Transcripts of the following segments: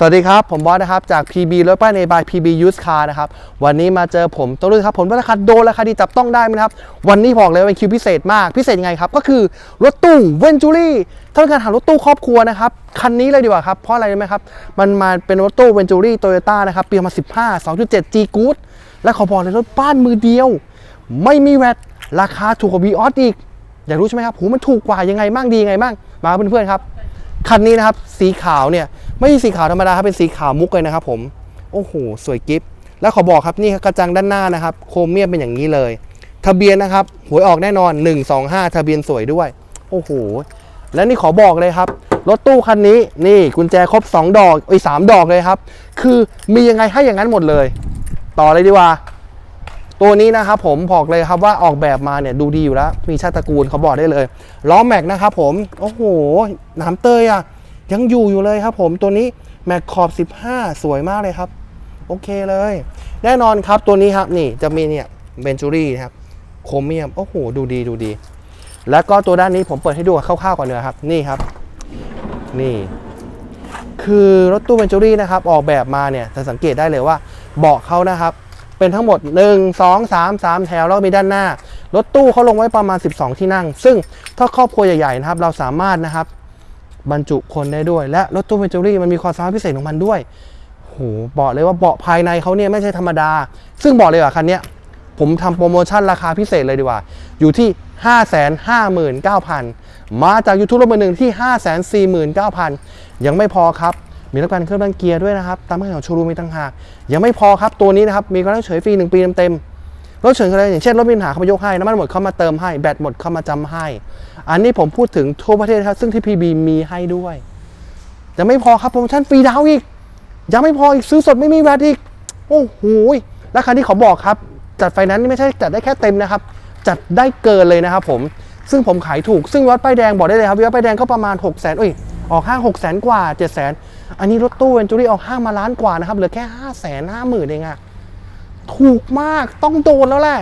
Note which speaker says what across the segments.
Speaker 1: สวัสดีครับ ผมบอสนะครับ จาก PB รถป้ายในบาย PB Used Car นะครับ วันนี้มาเจอผมตัวรุ่นครับ ผมราคาโดนราคาดีจับต้องได้ไหมครับ วันนี้บอกเลยเป็นคิวพิเศษมาก พิเศษยังไงครับ ก็คือรถตู้เวนจูรี่ถ้าต้องการหารถตู้ครอบครัวนะครับ คันนี้เลยดีกว่าครับ เพราะอะไรรู้ไหมครับ มันมาเป็นรถตู้เวนจูรี่โตโยต้านะครับ ปีมา15 2.7 G Good และขอบอกเลยรถบ้านมือเดียว ไม่มีแวตราคาถูกกว่า v ีออสอีก อยากรู้ใช่ไหมครับหูมันถูกกว่ายังไงบ้างดียังไงบ้างมาเพื่อนๆครับคันนี้นะครับสีขาวเนี่ย ไม่ใช่สีขาวธรรมดาครับเป็นสีขาวมุกเลยนะครับผมโอ้โหสวยกิฟแล้วขอบอกครับนี่กระจังด้านหน้านะครับ โครเมียมเป็นอย่างนี้เลย ทะเบียนนะครับหวยออกแน่นอน 125 ทะเบียนสวยด้วย โอ้โหและนี่ขอบอกเลยครับรถตู้คันนี้นี่กุญแจครบ 2 ดอกไอ้สามดอกเลยครับ คือมียังไงให้อย่างนั้นหมดเลย ต่อเลยดีกว่าตัวนี้นะครับผมบอกเลยครับว่าออกแบบมาเนี่ยดูดีอยู่แล้ว มีชาติตระกูลเขาบอกได้เลยล้อแม็กนะครับผม โอ้โหหนามเตยอะ ยังอยู่อยู่เลยครับผมตัวนี้แม็กขอบ 15 สวยมากเลยครับ โอเคเลย แน่นอนครับตัวนี้ครับนี่จะมีเนี่ยเบนจูรี่นะครับโครเมียมโอ้โหดูดีดูดี แล้วก็ตัวด้านนี้ผมเปิดให้ดูคร่าวๆก่อนเลยครับ นี่ครับ นี่ คือรถตู้เบนจูรี่นะครับ ออกแบบมาเนี่ยจะสังเกตได้เลยว่าเบาะเขานะครับ เป็นทั้งหมด 1 2 3 3 แถวแล้วมีด้านหน้า รถตู้เขาลงไว้ประมาณ 12 ที่นั่ง ซึ่งถ้าครอบครัวใหญ่ๆนะครับ เราสามารถนะครับ บรรจุคนได้ด้วย และรถตู้เบนจูรี่มันมีความสามารถพิเศษของมันด้วยโหบอกเลยว่าเบาะภายในเขาเนี่ยไม่ใช่ธรรมดา ซึ่งบอกเลยว่าคันนี้ผมทำโปรโมชั่นราคาพิเศษเลยดีกว่า อยู่ที่ 559,000 มาจาก YouTube รถมือหนึ่งที่ 549,000 ยังไม่พอครับ มีรับการเครื่องดันเกียร์ด้วยนะครับ ตามมาตรฐานของโชว์รูมมีต่างหาก ยังไม่พอครับตัวนี้นะครับ มีการเฉยฟรี 1 ปีเต็มๆ รถเฉยอะไรอย่างเช่นรถมีปัญหาเขามายกให้น้ำมันหมดเขามาเติมให้แบตหมดเขามาจำให้ อันนี้ผมพูดถึงทั่วประเทศครับซึ่งที่ PB มีให้ด้วยยังไม่พอครับโปรโมชั่นฟรีดาวอีก ยังไม่พออีกซื้อสดไม่มีแวตอีก โอ้โหและคันที่เขาบอกครับ จัดไฟนนซ์นี่ไม่ใช่จัดได้แค่เต็มนะครับ จัดได้เกินเลยนะครับผมซึ่งผมขายถูกซึ่งวัดป้ายแดงบอกได้เลยครับวัดป้ายแดงก็ประมาณ6 0 0 0 0 0เอ้ยออกห้าง6 0 0 0 0กว่า7 0 0 0 0 0อันนี้รถตู้เวนจูรี่ออกห้างมาล้านกว่านะครับเหลือแค่5 5 0 0 0 0เองอะ ถูกมากต้องโดนแล้วแหละ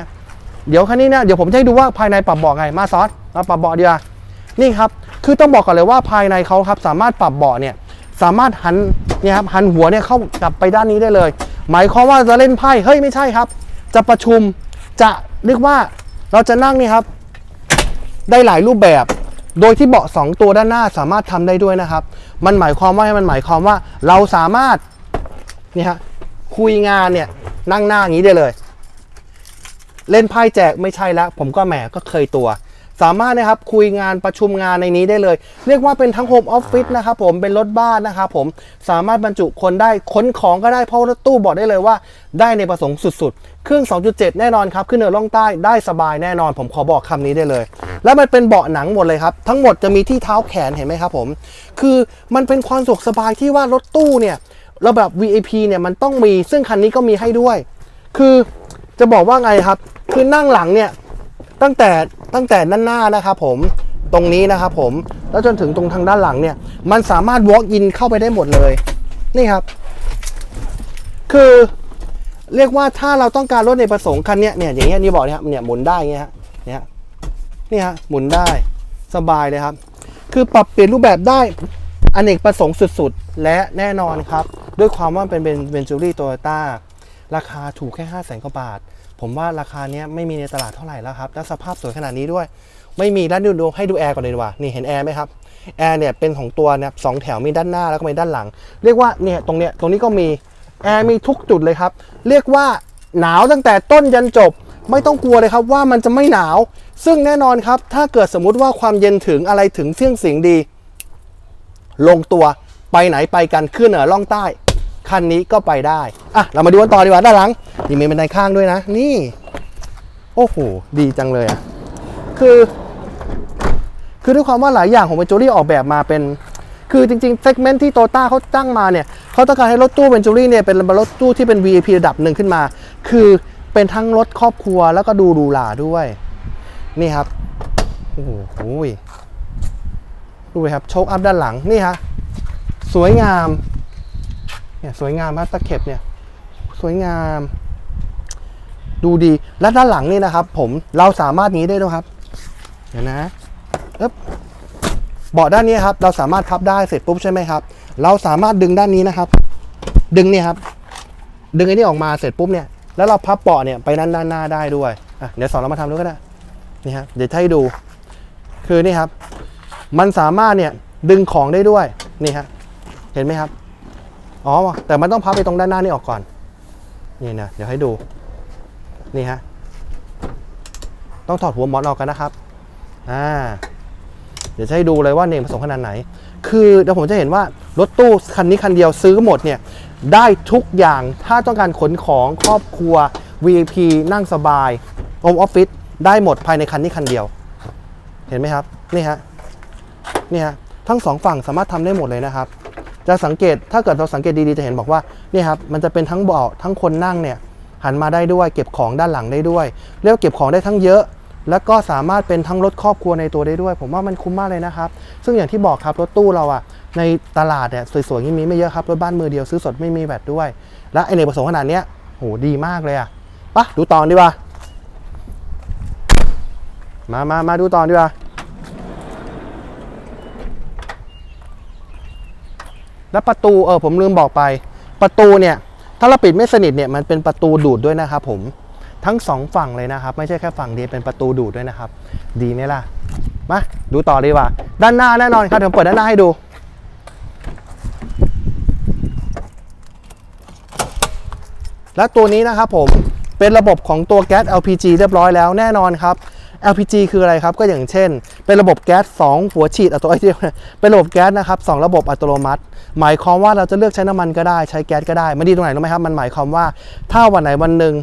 Speaker 1: เดี๋ยวคันนี้เนี่ยเดี๋ยวผมจะให้ดูว่าภายในปรับเบาะไงมาซอสเราปรับเบาะดีกว่านี่ครับคือต้องบอกก่อนเลยว่าภายในเขาครับสามารถปรับเบาะเนี่ยสามารถหันเนี่ยครับหันหัวเนี่ยเข้ากลับไปด้านนี้ได้เลย หมายความว่าจะเล่นไพ่เฮ้ยไม่ใช่ครับ จะประชุมจะเรียกว่าเราจะนั่งนี่ครับ ได้หลายรูปแบบ โดยที่เบาะ 2 ตัวด้านหน้าสามารถทำได้ด้วยนะครับ มันหมายความว่ามันหมายความว่าเราสามารถนี่ฮะคุยงานเนี่ย นั่งหน้าอย่างนี้ได้เลย เล่นไพ่แจกไม่ใช่แล้ว ผมก็แหมก็เคยตัว สามารถนะครับคุยงานประชุมงานในนี้ได้เลย เรียกว่าเป็นทั้งโฮมออฟฟิศนะครับผมเป็นรถบ้านนะครับผมสามารถบรรจุคนได้ขนของก็ได้เพราะรถตู้บอกได้เลยว่า ได้ในประสงค์สุดๆ เครื่อง 2.7 แน่นอนครับ ขึ้นเหนือล่องใต้ได้สบายแน่นอน ผมขอบอกคำนี้ได้เลย แล้วมันเป็นเบาะหนังหมดเลยครับ ทั้งหมดจะมีที่เท้าแขนเห็นไหมครับผม คือมันเป็นความสะดวกสบายที่ว่ารถตู้เนี่ย ระดับ VIP เนี่ยมันต้องมีซึ่งคันนี้ก็มีให้ด้วย คือจะบอกว่าไงครับ คือนั่งหลังเนี่ยตั้งแต่ตั้งแต่ด้านหน้านะครับผมตรงนี้นะครับผมแล้วจนถึงตรงทางด้านหลังเนี่ย มันสามารถ walk in เข้าไปได้หมดเลย นี่ครับ คือเรียกว่าถ้าเราต้องการรถในประสงค์คันเนี้ยเนี่ยอย่างเงี้ยนี่บอกเนี่ยเนี่ยหมุนได้เงี้ยฮะเนี่ยนี่ฮะหมุนได้สบายเลยครับ คือปรับเปลี่ยนรูปแบบได้อเนกประสงค์สุดๆ และแน่นอนครับ ด้วยความว่าเป็นเป็นเวนจูรี่โตโยต้าราคาถูกแค่ 5 0 0 0 0 0กว่าบาท ผมว่าราคาเนี้ยไม่มีในตลาดเท่าไหร่แล้วครับ และสภาพสวยขนาดนี้ด้วย ไม่มีด้านดูดูให้ดูแอร์ก่อนเลยดีกว่า นี่เห็นแอร์ไหมครับ แอร์เนี่ยเป็นของตัวเนี่ยสองแถวมีด้านหน้าแล้วก็มีด้านหลัง เรียกว่าเนี่ยตรงเนี้ยตรงนี้ก็มีแอร์มีทุกจุดเลยครับ เรียกว่าหนาวตั้งแต่ต้นยันจบ ไม่ต้องกลัวเลยครับว่ามันจะไม่หนาว ซึ่งแน่นอนครับ ถ้าเกิดสมมุติว่าความเย็นถึงอะไรถึงเที่ยงเสียงดี ลงตัว ไปไหนไปกันขึ้นเหนือล่องใต้ คันนี้ก็ไปได้ อะ เรามาดูกันต่อดีกว่าด้านหลังนี่มีบันไดข้างด้วยนะ นี่ โอ้โห ดีจังเลยอะ คือ คือด้วยความว่าหลายอย่างของเวนจูรี่ออกแบบมาเป็น คือจริงๆเซกเมนต์ที่โตต้าเขาตั้งมาเนี่ยเขาต้องการให้รถตู้เวนจูรี่เนี่ยเป็นรถตู้ที่เป็น VIP ระดับหนึ่งขึ้นมา คือเป็นทั้งรถครอบครัวแล้วก็ดูหรูหราด้วย นี่ครับ โอ้โหดูเลยครับโชคอัพด้านหลังนี่ฮะ สวยงามเนี่ยสวยงามมาตะเข็บเนี่ยสวยงาม ดูดีและด้านหลังนี่นะครับ ผมเราสามารถนี้ได้ด้วยครับ เดี๋ยวนะเอ๊บเบาะด้านนี้ครับ เราสามารถพับได้เสร็จปุ๊บใช่ไหมครับ เราสามารถดึงด้านนี้นะครับ ดึงเนี่ยครับ ดึงไอ้นี่ออกมาเสร็จปุ๊บเนี่ยแล้วเราพับเบาะเนี่ยไปด้านด้านหน้าได้ด้วยอะเดี๋ยวสอนเรามาทำด้วยก็ได้นี่ครับเดี๋ยวให้ดู คือนี่ครับ มันสามารถเนี่ยดึงของได้ด้วยนี่ฮะ เห็นไหมครับ อ๋อ แต่มันต้องพับไปตรงด้านหน้านี่ออกก่อน นี่นะ เดี๋ยวให้ดู นี่ฮะ ต้องถอดหัวมอนออกกันนะครับ อ่า เดี๋ยวจะให้ดูเลยว่าเน่งผสมขนาดไหน คือเดี๋ยวผมจะเห็นว่ารถตู้คันนี้คันเดียวซื้อหมดเนี่ย ได้ทุกอย่าง ถ้าต้องการขนของครอบครัว VIP นั่งสบายโฮมออฟฟิศได้หมดภายในคันนี้คันเดียว เห็นไหมครับ นี่ฮะ นี่ฮะ ทั้งสองฝั่งสามารถทำได้หมดเลยนะครับ จะสังเกตถ้าเกิดเราสังเกตดีๆจะเห็นบอกว่านี่ครับมันจะเป็นทั้งเบาะทั้งคนนั่งเนี่ยหันมาได้ด้วย เก็บของด้านหลังได้ด้วย เรียกว่าเก็บของได้ทั้งเยอะ แล้วก็สามารถเป็นทั้งรถครอบครัวในตัวได้ด้วย ผมว่ามันคุ้มมากเลยนะครับ ซึ่งอย่างที่บอกครับรถตู้เราอะในตลาดเนี่ยสวยๆอย่างนี้มีไม่เยอะครับรถบ้านมือเดียวซื้อสดไม่มีแบตด้วย และไอเนกประสงค์ขนาดเนี้ยโหดีมากเลยอะปะดูตอนดีกว่ามามามาดูตอนดีกว่า แล้วประตูเออผมลืมบอกไป ประตูเนี่ยถ้าเราปิดไม่สนิทเนี่ยมันเป็นประตูดูดด้วยนะครับผมทั้งสองฝั่งเลยนะครับ ไม่ใช่แค่ฝั่งเดียวเป็นประตูดูดด้วยนะครับ ดีไหมล่ะมาดูต่อดีกว่า ด้านหน้าแน่นอนครับเดี๋ยวผมเปิดด้านหน้าให้ดู และตัวนี้นะครับผมเป็นระบบของตัวแก๊ส LPG เรียบร้อยแล้วแน่นอนครับ LPG คืออะไรครับก็อย่างเช่น เป็นระบบแก๊ส2หัวฉีดอัตโนมัติเป็นระบบแก๊สนะครับสองระบบอัตโนมัติ หมายความว่าเราจะเลือกใช้น้ำมันก็ได้ใช้แก๊สก็ได้ไมันดีตรงไหนรู้ไหมครับมันหมายความว่าถ้าวันไหนวันหนึ่ง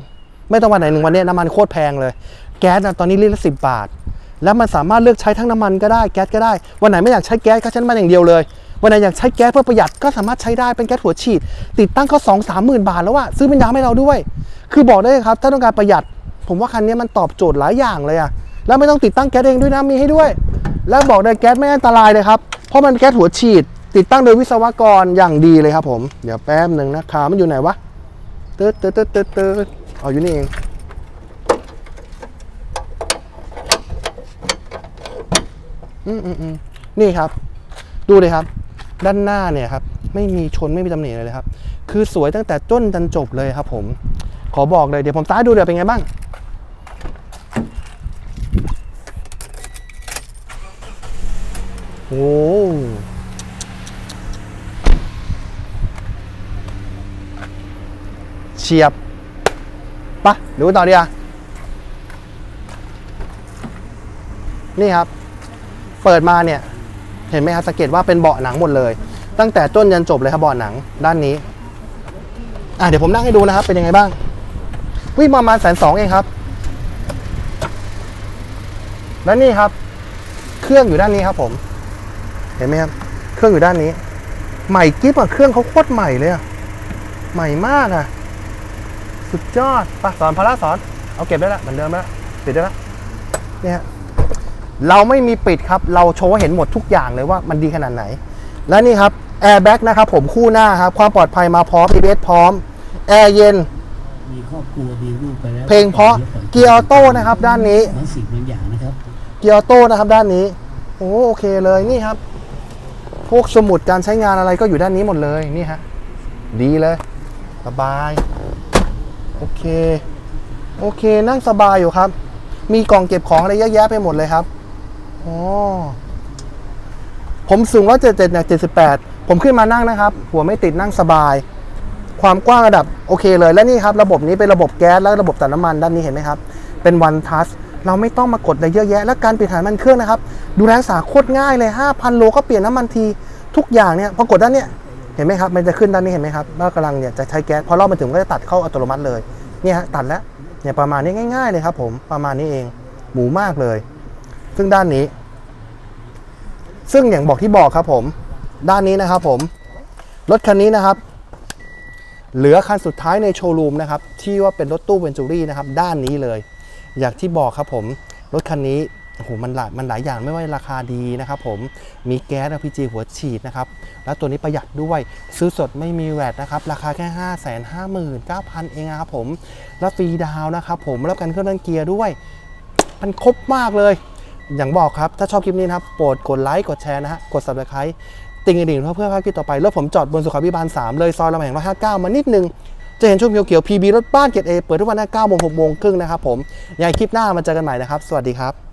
Speaker 1: ไม่ต้องวันไหนหนึ่งวันนี้น้ำมันโคตรแพงเลย แก๊สนะตอนนี้ลิตรละสิบาท แล้วมันสามารถเลือกใช้ทั้งน้ำมันก็ได้แก๊สก็ได้ วันไหนไม่อยากใช้แก๊สก็ใช้น้ำมันอย่างเดียวเลย วันไหนอยากใช้แก๊สเพื่อประหยัดก็สามารถใช้ได้เป็นแก๊สหัวฉีด ติดตั้งเขาสองสามหมื่นบาทแล้วอะซื้อเป็นยาให้เราด้วย คือบอกได้ครับ ถ้าต้องการประหยัด ผมว่าคันนี้มันตอบโจทย์หลายอย่างเลยอะแล้วไม่ต้องติดตั้งแก๊สเองด้วยนะมีให้ด้วย แล้วบอกเลยแก๊สไม่อันตรายเลยครับเพราะมันแก๊สหัวฉีด ติดตั้งโดยวิศวกรอย่างดีเลยครับผม เดี๋ยวแป๊บหนึ่งนะขามันอยู่ไหนวะเตืดตืดตืดตืดตืดเอาอยู่นี่เอง อืมอืมอืมนี่ครับ ดูเลยครับ ด้านหน้าเนี่ยครับ ไม่มีชนไม่มีตำหนิเลยเลยครับ คือสวยตั้งแต่ต้นจนจบเลยครับผม ขอบอกเลยเดี๋ยวผมซ้ายดูเดี๋ยวเป็นไงบ้างโอ้ ฉียบปะดูต่อดีอะนี่ครับ เปิดมาเนี่ย เห็นไหมครับสังเกตว่าเป็นเบาะหนังหมดเลย ตั้งแต่ต้นยันจบเลยครับเบาะหนังด้านนี้อะเดี๋ยวผมนั่งให้ดูนะครับ เป็นยังไงบ้าง วิ่งประมาณแสนสองเองครับ และนี่ครับ เครื่องอยู่ด้านนี้ครับผม เห็นไหมครับ เครื่องอยู่ด้านนี้ ใหม่กิ๊บอะเครื่องเขาโคตรใหม่เลยอะใหม่มากอะ สุดยอดไปะสอนพาระสอน เอาเก็บได้ละเหมือนเดิมแล้วปิดได้ละเนี่ยฮะเราไม่มีปิดครับ เราโชว์ให้เห็นหมดทุกอย่างเลยว่ามันดีขนาดไหน และนี่ครับแอร์แบ็กนะครับผมคู่หน้าครับ ความปลอดภัยมาพร้อม ABS พร้อม แอร์เย็น
Speaker 2: มีครอบครัวมีลูกไปแล้ว
Speaker 1: เพลงเพราะเกียร์ออโต้นะครับ ด้านนี้
Speaker 2: บางสิ่งบางอย่างนะครับ
Speaker 1: เกียร์ออโต้นะครับด้านนี้โอ้โอเคเลยนี่ครับ พวกสมุดการใช้งานอะไรก็อยู่ด้านนี้หมดเลยนี่ฮะดีเลย สบาย โอเค โอเค นั่งสบายอยู่ครับ มีกล่องเก็บของอะไรเยอะแยะไปหมดเลยครับอ๋อผมสูงร้อยเจ็ดเจ็ดเนี่ยเจ็ดสิบแปดผมขึ้นมานั่งนะครับ หัวไม่ติดนั่งสบาย ความกว้างระดับโอเคเลย และนี่ครับ ระบบนี้เป็นระบบแก๊สและระบบตัดน้ำมันด้านนี้เห็นไหมครับ เป็นวันทัสเราไม่ต้องมากดอะไรเยอะแยะ และการเปลี่ยนถ่ายน้ำมันเครื่องนะครับ ดูแลรักษาโคตรง่ายเลย 5,000 โลก็เปลี่ยนน้ำมันที ทุกอย่างเนี่ยพอกดด้านเนี้ย เห็นไหมครับ มันจะขึ้นด้านนี้เห็นไหมครับว่ากำลังเนี่ยจะใช้แก๊ส พอรอบมาถึงก็จะตัดเข้าอัตโนมัติเลย เนี่ยฮะตัดแล้ว เนี่ยประมาณนี้ง่าย ๆ เลยครับผม ประมาณนี้เอง หมูมากเลย ซึ่งด้านนี้ ซึ่งอย่างบอกที่บอกครับผม ด้านนี้นะครับผม รถคันนี้นะครับ เหลือคันสุดท้ายในโชว์รูมนะครับ ที่ว่าเป็นรถตู้เวนจูรี่นะครับ ด้านนี้เลย อย่างที่บอกครับผม รถคันนี้ โอ้โหมันหลายมันหลายอย่างไม่ว่าราคาดีนะครับผมมีแก๊ส LPG หัวฉีดนะครับ แล้วตัวนี้ประหยัดด้วยซื้อสดไม่มีแวดนะครับ ราคาแค่ 5 5 9 0 0 0 เองนะครับผม แล้วฟรีดาวนะครับผมรับกันเครื่องดันเกียร์ด้วย มันครบมากเลย อย่างบอกครับ ถ้าชอบคลิปนี้นะครับ โปรดกดไลค์กดแชร์นะฮะกด subscribe ติงกระดิ่งเพื่อภาพคลิปต่อไปรถผมจอดบนสุขาพิบาล 3 เลยซอยรามคำแหง159 มานิดนึงจะเห็นช่วงเขียวๆ PB รถบ้านเกรดเอเปิดทุกวันหน้า9โมง6โมงครึ่งนะครับผมยังไงคลิปหน้ามาเจอกันใหม่นะครับ สวัสดีครับ